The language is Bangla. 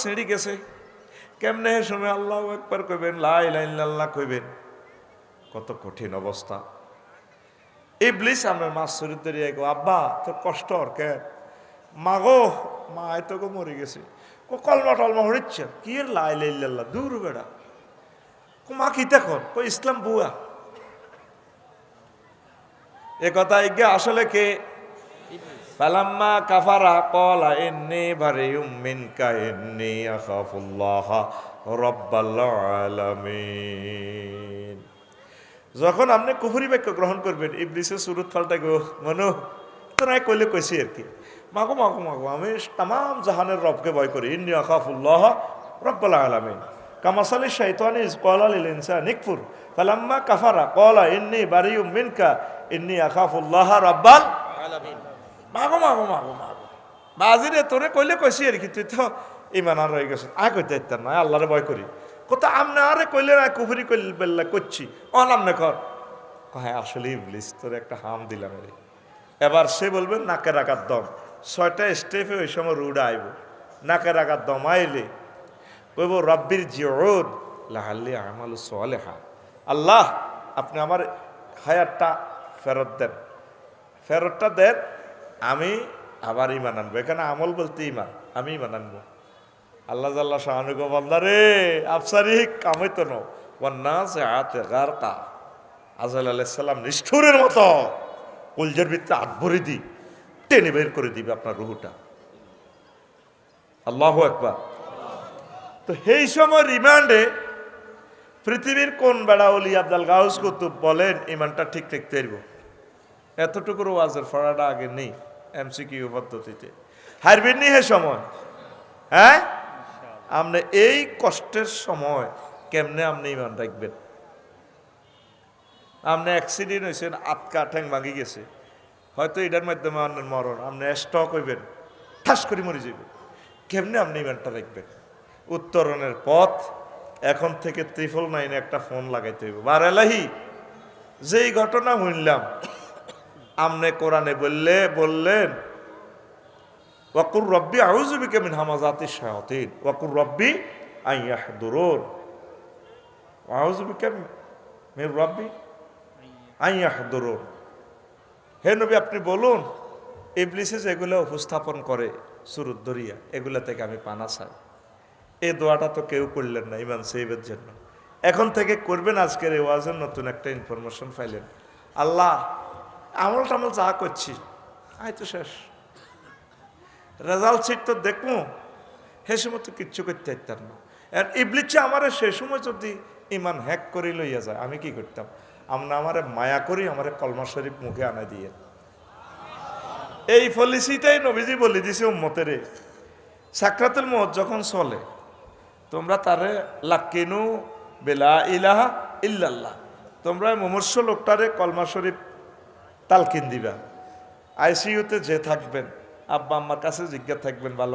সিঁড়ি গেছে। কেমনে সময় আল্লাহ একবার কইবেন লাই লাইন লাইল্লাহ কইবেন। কত কঠিন অবস্থা। ইবলিস আমার মাছ শরীর গো আব্বা, তোর কষ্ট আর কে? মাগো, মা তো গো মরে গেছে। কো কলমা টলমা হরিচ্ছে, কি লাই লাইল্লাহ দূর বেড়া। মা কি দেখো কো ইসলাম বুয়া। এ কথা আসলে কে ফালাম্মা কাফারা কলা ইন্নি বারিউম মিনকা, ইন্নি আখাফুল্লাহ রাব্বাল আলামিন। যখন আপনি কুফুরি বাক্য গ্রহণ করবেন, ইবলিসের সুরত ফালটা গো, মনো তো নাই কইলে কইছি আর কি। মাগো মাগো মাগো, আমি তাম জাহানের রবকে ভয় করি, ইন্নি আখাফুল্লাহ রব্বাল আলামিন। কামাসালি শাইতানি কলা লিল ইনসান নিকফুর ফালাম্মা কাফারা কলা ইন্নি বারিউম মিনকা, ইন্নি আখাফুল্লাহ রাব্বাল মাগো মাগো মাগো মাগো। বাজিরে তোরে কইলে কইছি আর কি, তুই তো ইমান আর রয়ে গেছ। আ কইতে ইত্যার নয় আল্লাহরে ভয় করি কত আমনে আরে কইলে না কুফুরি কইলে বেল্লা করছি অন আমনে কর কহে আসলে ইবলিস তোর একটা হাম দিলাম রে এবার সে বলবে নাকের আঘাত দম। ছয়টা স্টেপে ওই সময় রুড আইব নাকের আঘাত দম আইলে কইব রব্বির জিওদ লাহাল্লি আমালু সোয়ালেহা আল্লাহ, আপনি আমার হায়াতটা ফেরত দেন। ফেরতটা দেন আমি আবার ইমান আনব। এখানে আমল বলতে ইমান, আমি ইমান আনব। আল্লাহ জাল্লাহ শাহানুগ রে আফসারি কামাই তো না সে হাতে গার কা আজহাল আলাইসাল্লাম নিষ্ঠুরের মতো কলজের ভিতরে হাত ভরে দি, টেনে বের করে দিবে আপনার রুহুটা। আল্লাহ একবার তো সেই সময় রিমান্ডে পৃথিবীর কোন বেড়া অলি আব্দাল গাউস কুতুব বলেন, ইমানটা ঠিক রাখতে পারব এতটুকুর ওয়াজের ফড়াটা আগে নেই। এমসিকিউ পদ্ধতিতে। হারবেন নি হে সময়? হ্যাঁ? আপনি এই কষ্টের সময় কেমনে আপনি ইমান রাখবেন? আপনি অ্যাক্সিডেন্ট হয়েছেন আটকা ঠ্যাং ভাঙি গেছে। হয়তো এটার মাধ্যমে আপনার মরণ আপনি স্টক হইবেন, ঠাস করে মরে যাবেন কেমনে আপনি ইমানটা রাখবেন? উত্তরণের পথ, এখন থেকে ত্রিফল নাইনে একটা ফোন লাগাইতে হইব। বার এলাহি যেই ঘটনা শুনলাম আমনে কোরআনে বললে, বললেন, ওয়াকুর রব্বি আউজুবিকে মিন হামাজাতি শায়াতিন, ওয়াকুর রব্বি আইয়াহদুরুন আউজুবিকে মিন রব্বি আইয়াহদুরুন হে নবী, আপনি বলুন, ইবলিসে যেগুলো উপস্থাপন করে সুরুত দরিয়া এগুলা থেকে আমি পানা চাই। এই দোয়াটা তো কেউ করলেন না ইমান সেবের জন্য। এখন থেকে করবেন, আজকের এই ওয়াজের নতুন একটা ইনফরমেশন পাইলেন। আল্লাহ আমল টামল যা করছি আয় তো শেষ। রেজাল্ট সিট তো দেখব সে সময় তো কিচ্ছু করতে পারতাম না। আর ইবলিচ্ছে আমার সে সময় যদি ইমান হ্যাক করে লইয়া যায়, আমি কি করতাম? আমরা আমারে মায়া করি, আমারে কলমা শরীফ মুখে আনা দিয়ে। এই পলিসিটাই নবীজি বলে দিছে উম্মতেরে। সাকরাতুল মত যখন চলে, তোমরা তারে লাক্কিনু বেলা ইলাহা ইল্লাল্লাহ, তোমরা মুমূর্ষ লোকটারে কলমা শরীফ তালকিন দিবা। আইসিইউতে যে থাকবেন আব্বা আম্মার কাছে জিজ্ঞাসা থাকবেন ভালো